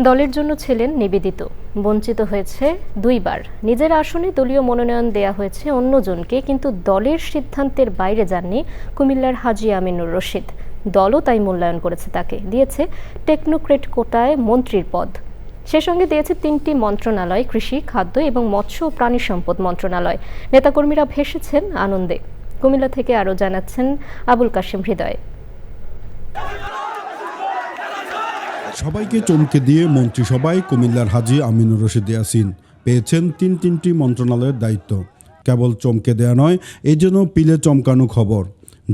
দলের জন্য ছিলেন নিবেদিত। বঞ্চিত হয়েছে দুইবার। নিজের আসনে দলীয় মনোনয়ন দেয়া হয়েছে অন্যজনকে, কিন্তু দলের সিদ্ধান্তের বাইরে যাননি কুমিল্লার হাজি আমিনুর রশিদ। দলও তাই মূল্যায়ন করেছে তাকে, দিয়েছে টেকনোক্রেট কোটায় মন্ত্রীর পদ। সে সঙ্গে দিয়েছে তিনটি মন্ত্রণালয়, কৃষি, খাদ্য এবং মৎস্য ও প্রাণী সম্পদ মন্ত্রণালয়। নেতাকর্মীরা ভেসেছেন আনন্দে। কুমিল্লা থেকে আরও জানাচ্ছেন আবুল কাশিম হৃদয়। সবাইকে চমকে দিয়ে মন্ত্রিসভায় কুমিল্লার হাজি আমিনুর রশিদ ইয়াসিন পেয়েছেন তিন তিনটি মন্ত্রণালয়ের দায়িত্ব। কেবল চমকে দেয়া নয় এই জন্য পিলে চমকানো খবর।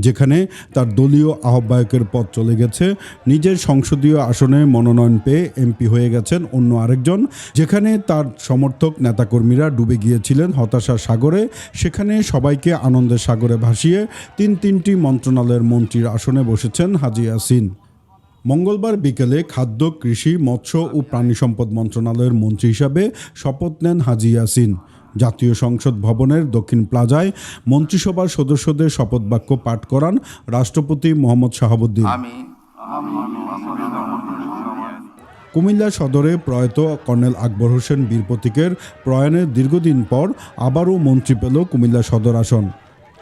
যেখানে তার দলীয় আহ্বায়কের পদ চলে গেছে, নিজের সংসদীয় আসনে মনোনয়ন পেয়ে এমপি হয়ে গেছেন অন্য আরেকজন। যেখানে তার সমর্থক নেতাকর্মীরা ডুবে গিয়েছিলেন হতাশার সাগরে, সেখানে সবাইকে আনন্দের সাগরে ভাসিয়ে তিন তিনটি মন্ত্রণালয়ের মন্ত্রীর আসনে বসেছেন হাজি ইয়াসিন। মঙ্গলবার বিকেলে খাদ্য কৃষি মৎস্য ও প্রাণী সম্পদ মন্ত্রণালয়ের মন্ত্রী হিসাবে শপথ নেন হাজি ইয়াসিন। জাতীয় সংসদ ভবনের দক্ষিণ প্লাজায় মন্ত্রিসভার সদস্যদের শপথ বাক্য পাঠ করান রাষ্ট্রপতি মোহাম্মদ শাহাবুদ্দিন। কুমিল্লা সদরে প্রয়াত কর্নেল আকবর হোসেন বীর প্রতীকের প্রয়াণের দীর্ঘদিন পর আবারও মন্ত্রী পেল কুমিল্লা সদর আসন।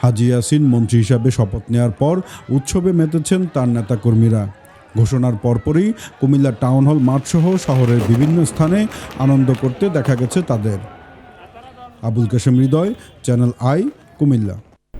হাজি ইয়াসিন মন্ত্রী হিসাবে শপথ নেওয়ার পর উৎসবে মেতেছেন তার নেতাকর্মীরা। ঘোষণার পরপরই কুমিল্লা টাউন হল মাঠসহ শহরের বিভিন্ন স্থানে আনন্দ করতে দেখা গেছে তাদের। Abul Kashem Hridoy, channel I, Comilla.